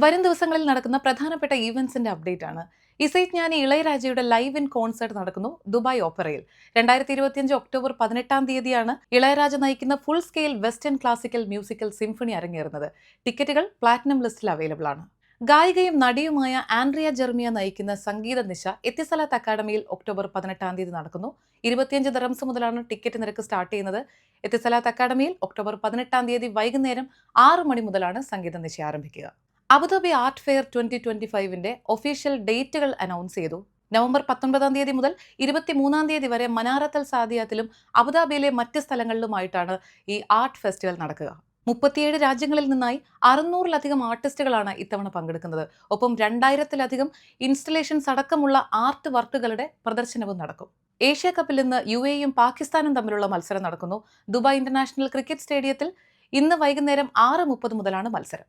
വരും ദിവസങ്ങളിൽ നടക്കുന്ന പ്രധാനപ്പെട്ട ഈവൻസിന്റെ അപ്ഡേറ്റ് ആണ് ഇസൈജ്ഞാനി ഇളയരാജയുടെ ലൈവ് ഇൻ കോൺസേർട്ട് നടക്കുന്നു ദുബായ് ഓപ്പറയിൽ. രണ്ടായിരത്തി ഇരുപത്തിയഞ്ച് ഒക്ടോബർ പതിനെട്ടാം തീയതിയാണ് ഇളയരാജ നയിക്കുന്ന full scale western classical musical symphony അരങ്ങേറുന്നത്. ടിക്കറ്റുകൾ പ്ലാറ്റിനം ലിസ്റ്റിൽ അവൈലബിൾ ആണ്. ഗായികയും നടിയുമായ ആൻഡ്രിയ ജെർമിയ നയിക്കുന്ന സംഗീത നിശ എത്തിസലാത്ത് അക്കാദമിയിൽ ഒക്ടോബർ പതിനെട്ടാം തീയതി നടക്കുന്നു. ഇരുപത്തിയഞ്ച് ദറംസ് മുതലാണ് ടിക്കറ്റ് നിരക്ക് സ്റ്റാർട്ട് ചെയ്യുന്നത്. എത്തിസലാത്ത് അക്കാദമിയിൽ ഒക്ടോബർ പതിനെട്ടാം തീയതി വൈകുന്നേരം ആറ് മണി മുതലാണ് സംഗീത നിശ ആരംഭിക്കുക. Abu Dhabi art fair twenty twenty ഫൈവിന്റെ official ഡേറ്റുകൾ അനൗൺസ് ചെയ്തു. നവംബർ പത്തൊൻപതാം തീയതി മുതൽ ഇരുപത്തിമൂന്നാം തീയതി വരെ മനാറത്തൽ സാദിയാത്തിലും അബുദാബിയിലെ മറ്റ് സ്ഥലങ്ങളിലുമായിട്ടാണ് ഈ ആർട്ട് ഫെസ്റ്റിവൽ നടക്കുക. മുപ്പത്തിയേഴ് രാജ്യങ്ങളിൽ നിന്നായി അറുന്നൂറിലധികം ആർട്ടിസ്റ്റുകളാണ് ഇത്തവണ പങ്കെടുക്കുന്നത്. ഒപ്പം രണ്ടായിരത്തിലധികം ഇൻസ്റ്റലേഷൻസ് അടക്കമുള്ള ആർട്ട് വർക്കുകളുടെ പ്രദർശനവും നടക്കും. ഏഷ്യ കപ്പിൽ ഇന്ന് യു എയും പാകിസ്ഥാനും തമ്മിലുള്ള മത്സരം നടക്കുന്നു. ദുബായ് ഇന്റർനാഷണൽ ക്രിക്കറ്റ് സ്റ്റേഡിയത്തിൽ ഇന്ന് വൈകുന്നേരം ആറ് മുപ്പത് മുതലാണ് മത്സരം.